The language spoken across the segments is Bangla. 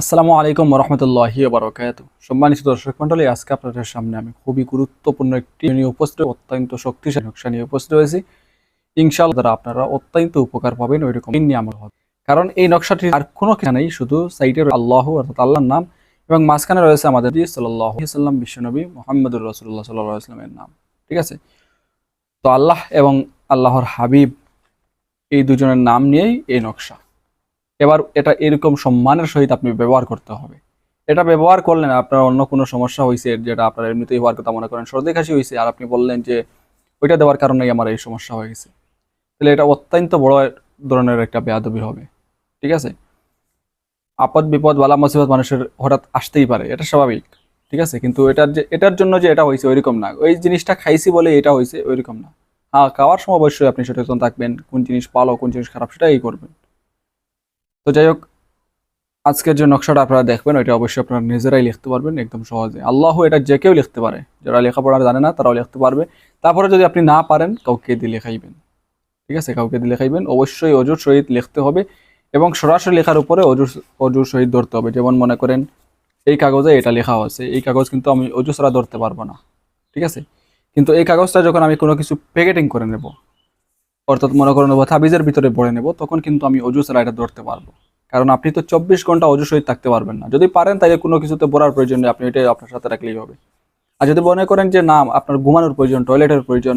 আসসালামু আলাইকুম রহমতুল্লাহি বারকাত সম্মানিত দর্শক মন্ডলী, আজকে আপনাদের সামনে আমি খুবই গুরুত্বপূর্ণ একটি নিয়ে উপস্থিত, অত্যন্ত শক্তিশালী, নকশা নিয়ে উপস্থিত হয়েছি। ইনশাআল্লাহ দ্বারা আপনারা অত্যন্ত উপকার পাবেন ওই রকম নিয়ে আমার হবে। কারণ এই নকশাটি আর কোনো নেই, শুধু সাইটের আল্লাহ অর্থাৎ আল্লাহর নাম এবং মাঝখানে রয়েছে আমাদের সাল্লাহ সাল্লাম বিশ্বনবী মোহাম্মদুর রসুল্লাহ সাল্লাহ নাম। ঠিক আছে? তো আল্লাহ এবং আল্লাহর হাবিব এই দুজনের নাম নিয়েই এই নকশা। এবার এটা এরকম সম্মানের সহিত আপনি ব্যবহার করতে হবে। এটা ব্যবহার করলেন আপনার অন্য কোনো সমস্যা হয়েছে যেটা আপনার এমনিতেই হওয়ার কথা মনে করেন। সর্দি কাশি হয়েছে আর আপনি বললেন যে ওইটা দেওয়ার কারণেই আমার এই সমস্যা হয়ে গেছে। তাহলে এটা অত্যন্ত বড় ধরনের একটা বেয়াদবি হবে, ঠিক আছে? আপদ বিপদ, বালা মুসিবত মানুষের হঠাৎ আসতেই পারে, এটা স্বাভাবিক, ঠিক আছে? কিন্তু এটার যে, এটার জন্য যে এটা হয়েছে ওইরকম না। ওই জিনিসটা খাইছি বলে এটা হয়েছে ওইরকম না। হ্যাঁ খাওয়ার সময় অবশ্যই আপনি সচেতন থাকবেন, কোন জিনিস ভালো, কোন জিনিস খারাপ, সেটাই করবেন। তো যাই হোক, আজকের যে নকশাটা আপনারা দেখবেন, ওইটা অবশ্যই আপনারা নিজেরাই লিখতে পারবেন একদম সহজে। আল্লাহ এটা যে কেউ লিখতে পারে। যারা লেখাপড়া জানে না, তারাও লিখতে পারবে। তারপরে যদি আপনি না পারেন, কাউকে দিয়ে লেখাইবেন। ঠিক আছে? কাউকে দিয়ে লেখাইবেন। অবশ্যই অজুর সহিত লিখতে হবে এবং সরাসরি লেখার উপরে অজুর অজুর সহিত ধরতে হবে। যেমন মনে করেন, এই কাগজে এটা লেখা আছে। এই কাগজ কিন্তু আমি অজু ছাড়া ধরতে পারব না। ঠিক আছে? কিন্তু এই কাগজটা যখন আমি কোনো কিছু প্যাকেটিং করে নেব অর্থাৎ মনে করেন নেব তাবিজের ভিতরে পড়ে নেব, তখন কিন্তু আমি অজু ছাড়া এটা ধরতে পারব। কারণ আপনি তো চব্বিশ ঘণ্টা অজু সহিত থাকতে পারবেন না। যদি পারেন, তাহলে কোনো কিছুতে পড়ার প্রয়োজন নেই, আপনি এটাই আপনার সাথে রাখলেই হবে। আর যদি মনে করেন যে না, আপনার ঘুমানোর প্রয়োজন, টয়লেটের প্রয়োজন,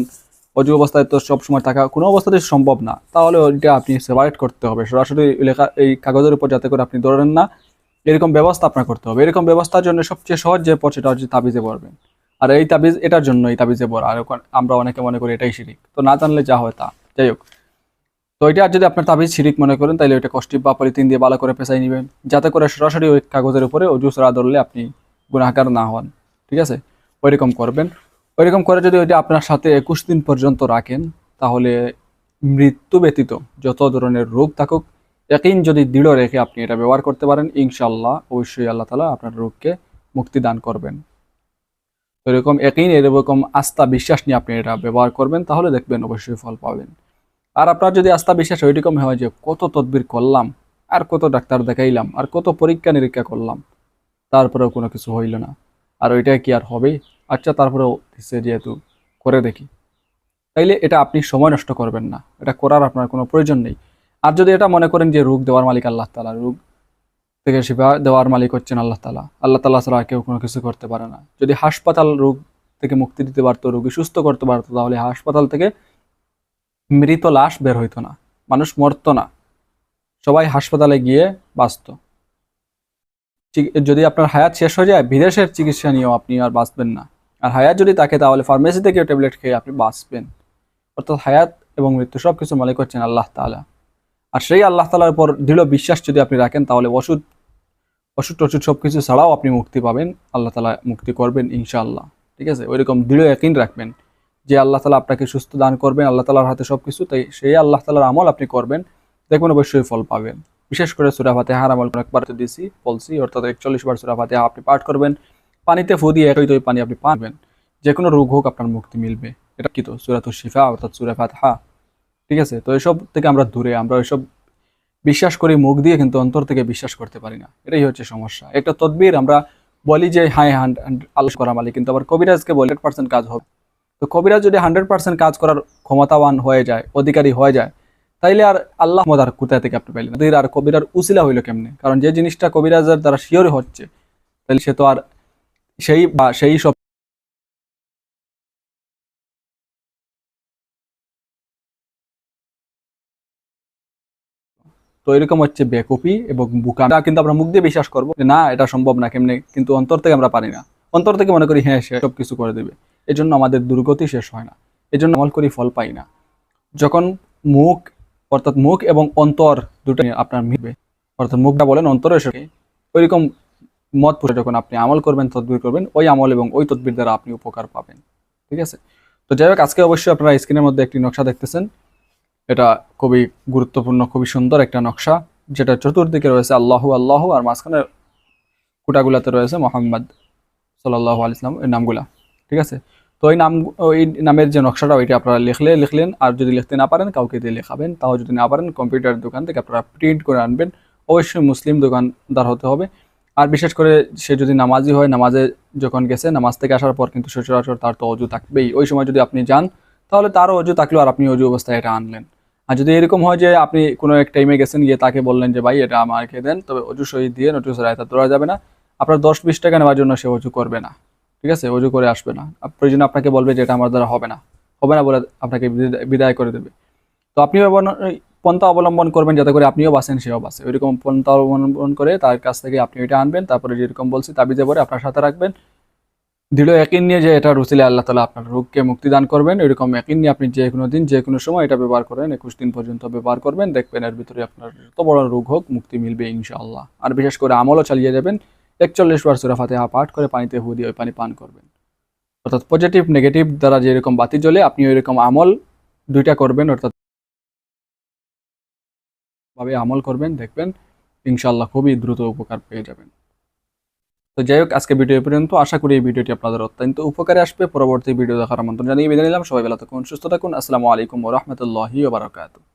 অজু অবস্থায় তো সব সময় থাকা কোনো অবস্থাতে সম্ভব না, তাহলে ওইটা আপনি সেপারেট করতে হবে। সরাসরি লেখা, এই কাগজের উপর যাতে করে আপনি ধরেন না, এরকম ব্যবস্থা আপনার করতে হবে। এরকম ব্যবস্থার জন্য সবচেয়ে সহজ যে পথ সেটা হচ্ছে তাবিজে পড়বেন। আর এই তাবিজ, এটার জন্য এই তাবিজে পড়া। আর আমরা অনেকে মনে করি এটাই শিরিক। তো না জানলে যা হয় তা। যাই হোক তো এটা যদি আপনার তাবিজ শিরিক মনে করেন তাহলে ওইটা কষ্টিপ বা পলিথিন দিয়ে ভালো করে পেঁচাই নেবেন। যাতে করে সরাসরি ওই কাগজের উপরে অজু সরা ধরলে আপনি গুণাকার না হন। ঠিক আছে? ওইরকম করবেন। ওইরকম করে যদি ওইটা আপনার সাথে একুশ দিন পর্যন্ত রাখেন, তাহলে মৃত্যু ব্যতীত যত ধরনের রোগ থাকুক, একই যদি দৃঢ় রেখে আপনি এটা ব্যবহার করতে পারেন ইনশাল্লাহ অবশ্যই আল্লাহ তালা আপনার রোগকে মুক্তি দান করবেন। এরকম একই এরকম আস্থা, বিশ্বাস নিয়ে আপনি এটা ব্যবহার করবেন, তাহলে দেখবেন অবশ্যই ফল পাবেন। আর আপনার যদি আস্থা বিশ্বাস ওইরকম হয় যে কত তদবির করলাম, আর কত ডাক্তার দেখাইলাম, আর কত পরীক্ষা নিরীক্ষা করলাম, তারপরেও কোনো কিছু হইল না। আর ওইটা কি আর হবে? আচ্ছা তারপরেও দিচ্ছে যেহেতু, করে দেখি। তাইলে এটা আপনি সময় নষ্ট করবেন না। এটা করার আপনার কোনো প্রয়োজন নেই। আর যদি এটা মনে করেন যে রোগ দেওয়ার মালিক আল্লাহ তালা রোগ থেকে শিফা দেওয়ার মালিক হচ্ছেন আল্লাহ তালা আল্লাহ তালা ছাড়া কেউ কোনো কিছু করতে পারে না। যদি হাসপাতাল রোগ থেকে মুক্তি দিতে পারতো, রোগী সুস্থ করতে পারতো, তাহলে হাসপাতাল থেকে মৃত লাশ বের হইতো না। মানুষ মরতো না। সবাই হাসপাতালে গিয়ে বাঁচত। যদি আপনার হায়াত শেষ হয়ে যায়, বিদেশের চিকিৎসা নিয়েও আপনি আর বাঁচবেন না। আর হায়াত যদি থাকে তাহলে ফার্মেসি থেকে ট্যাবলেট খেয়ে আপনি বাঁচবেন। অর্থাৎ হায়াত এবং মৃত্যু সব কিছু মালিক হচ্ছেন আল্লাহ তাআলা। আর সেই আল্লাহ তালার উপর দৃঢ় বিশ্বাস যদি আপনি রাখেন, তাহলে ওষুধ ওষুধ টষুধ সব কিছু ছাড়াও আপনি মুক্তি পাবেন। আল্লাহ তালা মুক্তি করবেন ইনশাআল্লাহ। ঠিক আছে? ওইরকম দৃঢ় একই রাখবেন। যে আল্লাহ তালা আপনাকে সুস্থ দান করবেন, আল্লাহ তালার হাতে সব কিছু তাই সেই আল্লাহ তালার আমল আপনি করবেন। দেখবেন অবশ্যই ফল পাবেন। বিশেষ করে সুরা ফাতেহার আমল অনেকবার তো দিয়েছি বলছি, অর্থাৎ একচল্লিশ বার সুরা ফাতেহা আপনি পাঠ করবেন। পানিতে ফু দিয়ে একই পানি আপনি পাবেন যে কোনো রোগ হোক, আপনার মুক্তি মিলবে। এটা কি তো? সুরাত শিফা অর্থাৎ সুরা ফাতহা। ঠিক আছে? তো এসব থেকে আমরা দূরে, আমরা ওইসব বিশ্বাস করি, মুখ দিয়ে কিন্তু অন্তর থেকে বিশ্বাস করতে পারি না। এটাই হচ্ছে সমস্যা। একটা তদবির আমরা বলি যে হাই হান্ড আল্লাহ করা মালিক। কিন্তু আবার কবিরাজকে বলে পার্সেন্ট কাজ হবে। তো কবিরাজ যদি হান্ড্রেড পার্সেন্ট কাজ করার ক্ষমতাবান হয়ে যায়, অধিকারী হয়ে যায়, তাইলে আর আল্লাহ মদার কোথায় থেকে আপনি পাইলেন না। আর কবিরার উসিলা হইল কেমনে? কারণ যে জিনিসটা কবিরাজের দ্বারা শিওর হচ্ছে তাহলে সে তো আর সেই বা সেই সব তো এরকম হচ্ছে বেকপি এবং বুকাটা কিন্তু আমরা মুখ দিয়ে বিশ্বাস করব না, এটা সম্ভব না, কেমনে? কিন্তু অন্তর থেকে আমরা পারি না। অন্তর থেকে মনে করি হ্যাঁ সে সব কিছু করে দেবে। এই জন্য আমাদের দুর্গতি শেষ হয় না। এই জন্য আমল করি, ফল পাই না। যখন মুখ, অর্থাৎ মুখ এবং অন্তর দুটো আপনার মিলবে, অর্থাৎ মুখটা বলেন অন্তরে এসে ওইরকম মত পুষে যখন আপনি আমল করবেন, তদবির করবেন, ওই আমল এবং ওই তদবির দ্বারা আপনি উপকার পাবেন। ঠিক আছে? তো যাই হোক, আজকে অবশ্যই আপনারা স্ক্রিনের মধ্যে একটি নকশা দেখতেছেন। এটা খুবই গুরুত্বপূর্ণ, খুবই সুন্দর একটা নকশা, যেটা চতুর্দিকে রয়েছে আল্লাহু আল্লাহ, আর মাঝখানে কুটাগুলাতে রয়েছে মোহাম্মদ সাল্লাহ আলিয়াল্লাম এই নামগুলা, ঠিক আছে? তো ওই নাম, ওই নামের যে নকশাটা, ওইটা আপনারা লিখলে, লিখলেন, আর যদি লিখতে না পারেন, কাউকে দিয়ে লেখাবেন। তাও যদি না পারেন কম্পিউটার দোকান থেকে আপনারা প্রিন্ট করে আনবেন। অবশ্যই মুসলিম দোকানদার হতে হবে। আর বিশেষ করে সে যদি নামাজি হয়, নামাজে যখন গেছে, নামাজ থেকে আসার পর কিন্তু সচরাচর তার তো অজু থাকবেই। ওই সময় যদি আপনি যান, তাহলে তারও অজু থাকলেও আর আপনি অজু অবস্থায় এটা আনলেন। আর যদি এরকম হয় যে আপনি কোনো এক টাইমে গেছেন, গিয়ে তাকে বললেন যে, ভাই, এটা আমাকে দেন। তবে অজু শহীদ দিয়ে অজু সরাইতা তোলা যাবে না। আপনার দশ বিশ টাকা নেওয়ার জন্য সে অজু করবে না। ঠিক আছে? অজু করে আসবে না। প্রয়োজনে আপনাকে বলবে যে এটা আমার দ্বারা হবে না। হবে না বলে আপনাকে বিদা- বিদায় করে দেবে। তো এই পন্থা অবলম্বন করবেন যাতে করে আপনিও বাসেন সেও বাঁচে। ওইরকম পন্থা অবলম্বন করে তার কাছ থেকে আপনি এটা আনবেন। তারপরে যেরকম বলছি, তাবিজে পরে আপনার সাথে রাখবেন। দৃঢ় একই নিয়ে যে এটা রুসিলে আল্লাহ তালা আপনার রোগকে মুক্তি দান করবেন এরকম একই নিয়ে আপনি যে কোনো দিন, যে কোনো সময় এটা ব্যবহার করেন। একুশ দিন পর্যন্ত ব্যবহার করবেন। দেখবেন এর ভিতরে আপনার যত বড় রোগ হোক, মুক্তি মিলবে ইনশাআল্লাহ। আর বিশেষ করে আমলও চালিয়ে যাবেন। একচল্লিশ বার সুরা ফাতেহা পাঠ করে পানিতে হু দিয়ে ওই পানি পান করবেন। অর্থাৎ পজিটিভ নেগেটিভ দ্বারা যেরকম বাতি জ্বলে আপনি ওইরকম আমল দুইটা করবেন, অর্থাৎ ভাবে আমল করবেন, দেখবেন ইনশাআল্লাহ খুবই দ্রুত উপকার পেয়ে যাবেন। তো যাই হোক, আজকে ভিডিও পর্যন্ত। আশা করি এই ভিডিওটি আপনাদের অত্যন্ত উপকারে আসবে। পরবর্তী ভিডিও দেখার আমন্ত্রণ জানিয়ে বিদায় নিলাম। সবাই ভালো থাকুন, সুস্থ থাকুন। আসসালামু আলাইকুম ওরহমতুল্লাহি ওবরাকাতুহ